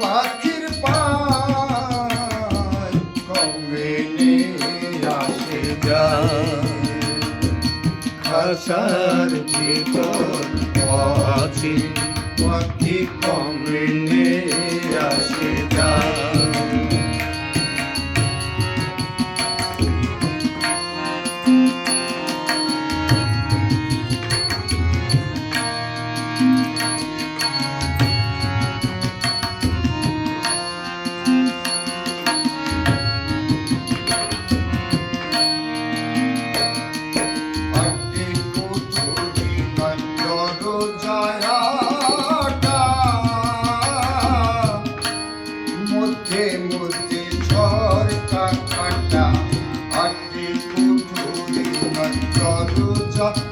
পাখির পায় কমেনে আসে খাসার ভিতর আছি পাখি কমলে cosa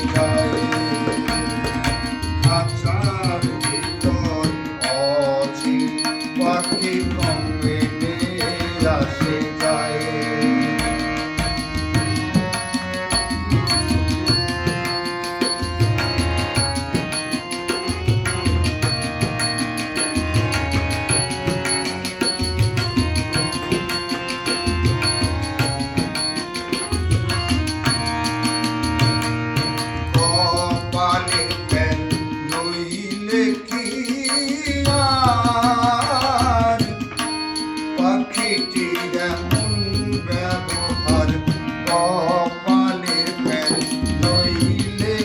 Thank you. পাখিটির এমন ব্যবহার কপালে পেন নইলে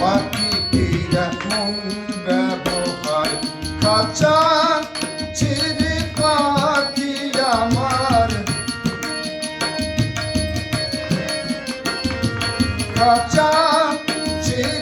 পাখিটির এমন ব্যবহার আমার কাঁচা ছেড়ে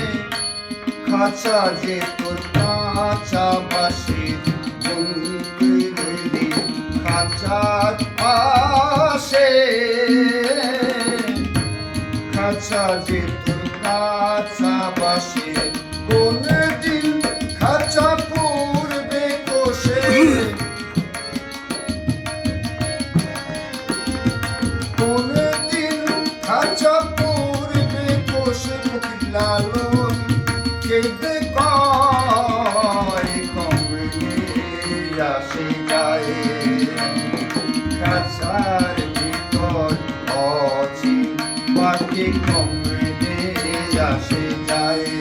সে খাঁচা যে তোর কাঁচা বাসে তুই রইলি খাঁচার পাশে। খাঁচা যে তোর কাঁচা বাসে Thank.